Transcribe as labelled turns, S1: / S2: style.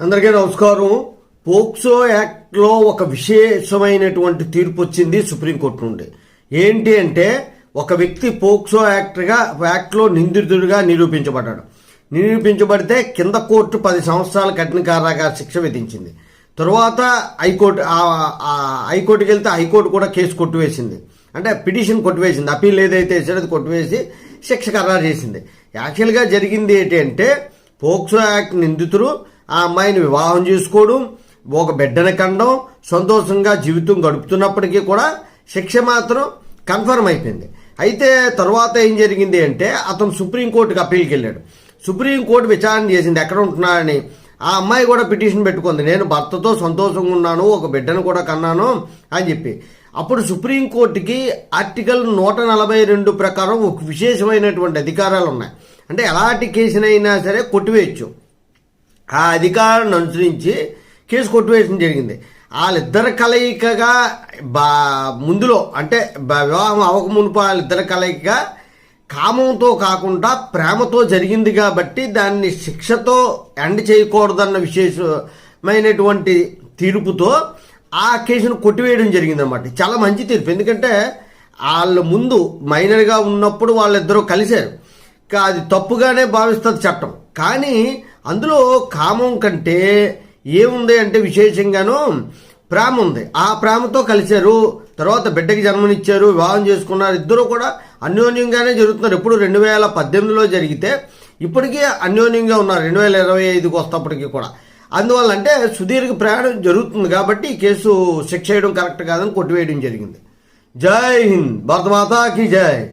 S1: అందరికీ నమస్కారం. పోక్సో యాక్ట్లో ఒక విశేషమైనటువంటి తీర్పు వచ్చింది సుప్రీంకోర్టు నుండి. ఏంటి అంటే ఒక వ్యక్తి పోక్సో యాక్ట్గా యాక్ట్లో నిందితుడిగా నిరూపించబడ్డాడు. నిరూపించబడితే కింద కోర్టు పది సంవత్సరాల కఠిన కారాగా శిక్ష విధించింది. తరువాత హైకోర్టు హైకోర్టుకి వెళ్తే హైకోర్టు కూడా కేసు కొట్టివేసింది. అంటే పిటిషన్ కొట్టివేసింది. అప్పీల్ ఏదైతే వేసాడో అది కొట్టివేసి శిక్ష ఖరారు చేసింది. యాక్చువల్గా జరిగింది ఏంటి అంటే పోక్సో యాక్ట్ నిందితుడు ఆ అమ్మాయిని వివాహం చేసుకోవడం ఒక బిడ్డని కండం సంతోషంగా జీవితం గడుపుతున్నప్పటికీ కూడా శిక్ష మాత్రం కన్ఫర్మ్ అయిపోయింది. అయితే తర్వాత ఏం జరిగింది అంటే అతను సుప్రీంకోర్టుకి అప్పీల్కి వెళ్ళాడు. సుప్రీంకోర్టు విచారణ చేసింది ఎక్కడ ఉంటున్నాడని? ఆ అమ్మాయి కూడా పిటిషన్ పెట్టుకుంది నేను భర్తతో సంతోషంగా ఉన్నాను ఒక బిడ్డను కూడా కన్నాను అని చెప్పి. అప్పుడు సుప్రీంకోర్టుకి ఆర్టికల్ నూట నలభై రెండు ప్రకారం ఒక విశేషమైనటువంటి అధికారాలు ఉన్నాయి. అంటే ఎలాంటి కేసునైనా సరే కొట్టివేయచ్చు. ఆ అధికారాన్ని అనుసరించి కేసు కొట్టివేయడం జరిగింది. వాళ్ళిద్దరి కలయికగా బా ముందులో అంటే వివాహం అవ్వక వాళ్ళిద్దరి కలయికగా కామంతో కాకుండా ప్రేమతో జరిగింది కాబట్టి దాన్ని శిక్షతో ఎండ్ చేయకూడదన్న విశేషమైనటువంటి తీర్పుతో ఆ కేసును కొట్టివేయడం జరిగిందన్నమాట. చాలా మంచి తీర్పు. ఎందుకంటే వాళ్ళ ముందు మైనర్గా ఉన్నప్పుడు వాళ్ళిద్దరూ కలిశారు. అది తప్పుగానే భావిస్తుంది చట్టం. కానీ అందులో కామం కంటే ఏముంది అంటే విశేషంగాను ప్రేమ ఉంది. ఆ ప్రేమతో కలిశారు. తర్వాత బిడ్డకి జన్మనిచ్చారు. వివాహం చేసుకున్నారు. ఇద్దరు కూడా అన్యోన్యంగానే జరుగుతున్నారు. ఎప్పుడు రెండు వేల పద్దెనిమిదిలో జరిగితే ఇప్పటికీ అన్యోన్యంగా ఉన్నారు. రెండు వేల ఇరవై ఐదుకి వస్తప్పటికీ కూడా. అందువల్ల అంటే సుదీర్ఘ ప్రయాణం జరుగుతుంది కాబట్టి ఈ కేసు శిక్ష చేయడం కరెక్ట్ కాదని కొట్టివేయడం జరిగింది. జై హింద్. భరతమాతాకి జై.